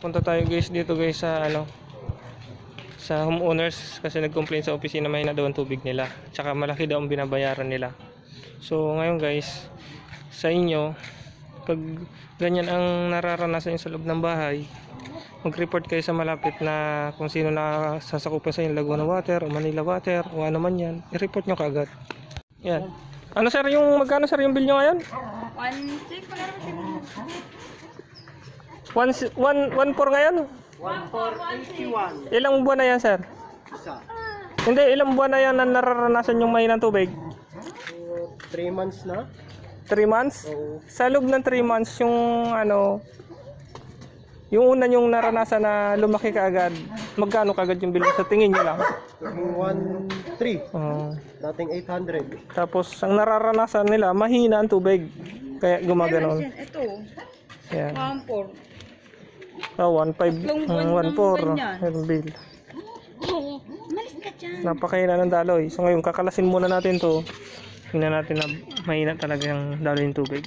punta tayo guys dito guys sa ano sa homeowners kasi nag-complain sa opisina mahina daw ang tubig nila. Tsaka malaki daw ang binabayaran nila. So ngayon guys sa inyo pag ganyan ang nararanasan nyo sa loob ng bahay mag-report kayo sa malapit na kung sino na sasakupan sa inyo Laguna Water o Manila Water o ano man yan i-report nyo kagad yan. Ano sir yung magkano sir yung bill nyo ngayon? 1,600 1 ngayon? 1,481. Ilang buwan na yan, sir? Isa. Hindi, ilang buwan na yan na nararanasan yung mahina ng tubig? 3 months na. 3 months? Oo. Sa loob ng 3 months, yung ano, yung una yung naranasan na lumaki ka agad, magkano kagad yung bilang sa tingin nyo lang? 1,3. Uh, Dating 800. Tapos, ang nararanasan nila, mahina ang tubig. Kaya gumaganoon. Ito. Yan. 1,4. Oh, 1.5, Tatlong buwan mm, ng 1.4 ganyan. yung bill. Malis ka dyan. Napakahina ng daloy. So ngayon, kakalasin muna natin to. Tingnan natin na mahina talaga yung daloy ng tubig.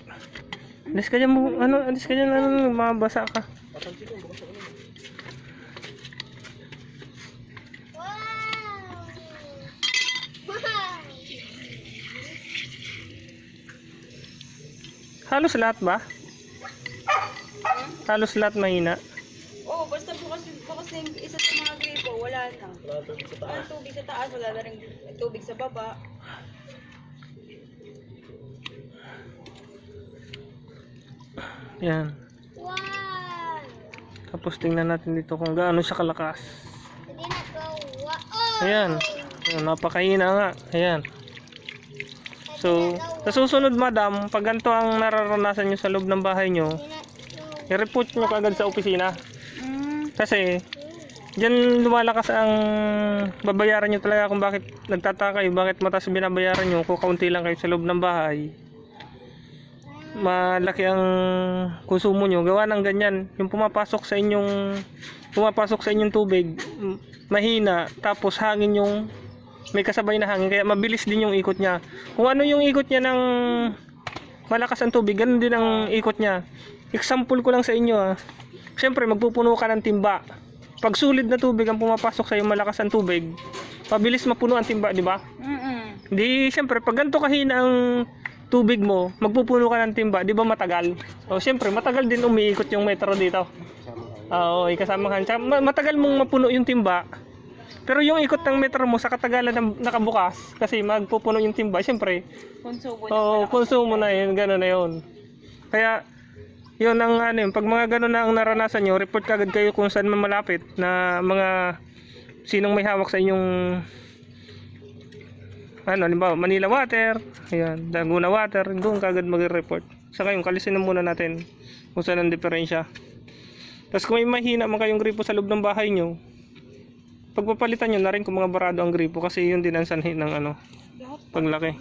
Alis ka dyan mo, ano, alis ka dyan, ano, mabasa ka. Halos lahat ba? Halos lahat mahina. Oo, basta bukas, bukas yung isa sa mga gripo, wala na. Ang tubig sa taas, wala na rin tubig sa baba. Yan. Tapos tingnan natin dito kung gaano siya kalakas. Ayan. Ayan, napakahina nga. Ayan. So, sa susunod madam, pag ganito ang nararanasan nyo sa loob ng bahay nyo, i-report nyo kagad sa opisina. Mm. Kasi, dyan lumalakas ang babayaran nyo talaga kung bakit nagtataka kayo, bakit mataas binabayaran nyo kung kaunti lang kayo sa loob ng bahay. Malaki ang konsumo nyo. Gawa ng ganyan. Yung pumapasok sa inyong pumapasok sa inyong tubig, mahina, tapos hangin yung may kasabay na hangin, kaya mabilis din yung ikot niya. Kung ano yung ikot niya ng malakas ang tubig, ganun din ang ikot niya. Example ko lang sa inyo ah. Siyempre, magpupuno ka ng timba. Pag sulit na tubig ang pumapasok sa iyo, malakas ang tubig, pabilis mapuno ang timba, di ba? Mm-mm. Di, siyempre, pag ganito kahina ang tubig mo, magpupuno ka ng timba, di ba matagal? O, siyempre, matagal din umiikot yung metro dito. Oo, ikasama ka. Matagal mong mapuno yung timba. Pero yung ikot ng metro mo sa katagalan ng nakabukas, kasi magpupuno yung timba, siyempre, Konsumo na Oo, konsumo na yun, gano'n na yun. Kaya, yun ang ano yun, pag mga gano'n na ang naranasan nyo, report kagad kayo kung saan man malapit na mga sinong may hawak sa inyong ano, halimbawa, Manila Water, ayan, Laguna Water, doon kagad mag-report. Saka yung kalisin na muna natin kung saan ang diferensya. Tapos kung may mahina man kayong gripo sa loob ng bahay nyo, pagpapalitan nyo na rin kung mga barado ang gripo kasi yun din ang sanhi ng ano, paglaki.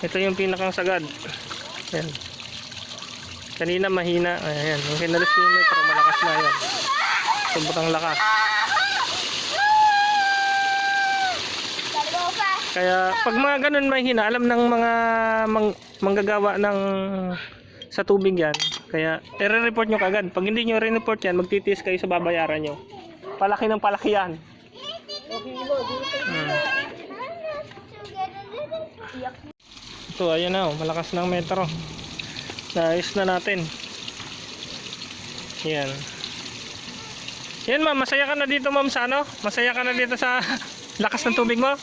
Ito yung pinakang sagad. Yan. Kanina mahina. Ayan. Yung kinalis ko yung metro, malakas na yan. Sobrang lakas. Kaya pag mga ganun mahina, alam ng mga mang, manggagawa ng sa tubig yan. Kaya i-report nyo kagad. Pag hindi nyo re-report yan, magtitiis kayo sa babayaran nyo. Palaki ng palaki yan. Hmm. Ito, ayan na, oh, malakas ng metro. Naayos na natin. Yan. Yan ma'am, masaya ka na dito ma'am sa ano? Masaya ka na dito sa lakas ng tubig mo?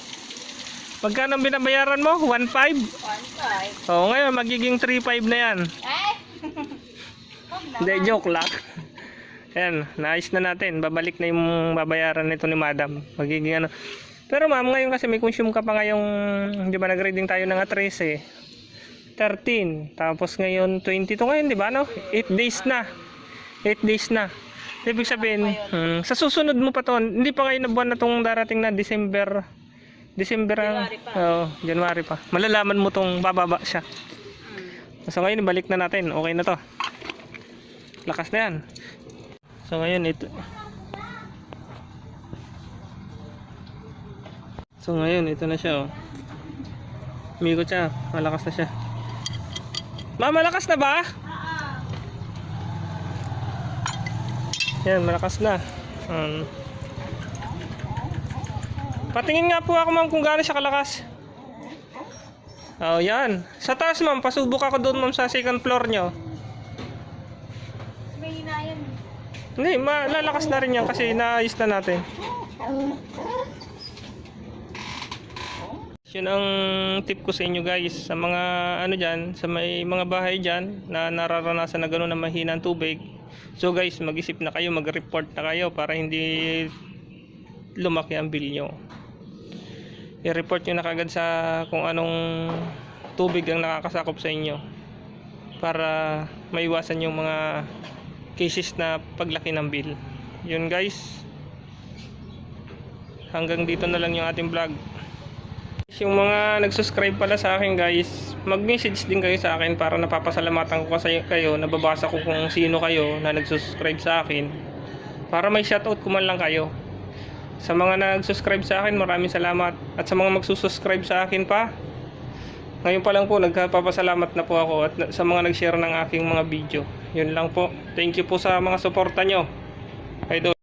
Magkano ang binabayaran mo? 1.5? One five. Oo, ngayon magiging 3.5 na yan. Eh? Hindi, joke lang. Yan, naayos na natin. Babalik na yung babayaran nito ni madam. Magiging ano. Pero ma'am, ngayon kasi may consume ka pa ngayong, di ba nag-reading tayo ng 13. 13. Tapos ngayon, 22 ngayon, di ba no? 8 days na. 8 days na. Ibig sabihin, hmm, sa susunod mo pa to, hindi pa ngayon na buwan na tong darating na December. December ang, January pa. Oo, January pa. Malalaman mo tong bababa siya. So ngayon balik na natin. Okay na to. Lakas na yan. So ngayon ito. So ngayon ito na siya oh. Umikot siya. Malakas na siya. Ma, malakas na ba? Yan, malakas na. Um, patingin nga po ako ma'am kung gaano siya kalakas. Oh, yan. Sa taas ma'am, pasubok ako doon ma'am sa second floor nyo. May hinayan. Hindi, malalakas na rin yan kasi naayos na natin. Yun ang tip ko sa inyo guys sa mga ano dyan, sa may mga bahay dyan na nararanasan na gano'n na mahina ang tubig. So guys, mag-isip na kayo, mag-report na kayo para hindi lumaki ang bill nyo. I-report nyo na kagad sa kung anong tubig ang nakakasakop sa inyo para maiwasan yung mga cases na paglaki ng bill. Yun guys. Hanggang dito na lang yung ating vlog. Yung mga nag-subscribe pala sa akin guys, mag-message din kayo sa akin para napapasalamatan ko kayo, nababasa ko kung sino kayo na nag-subscribe sa akin. Para may shoutout ko man lang kayo. Sa mga nag-subscribe sa akin, maraming salamat. At sa mga magsusubscribe sa akin pa, ngayon pa lang po, nagpapasalamat na po ako at sa mga nag-share ng aking mga video. Yun lang po. Thank you po sa mga suporta nyo. Idol.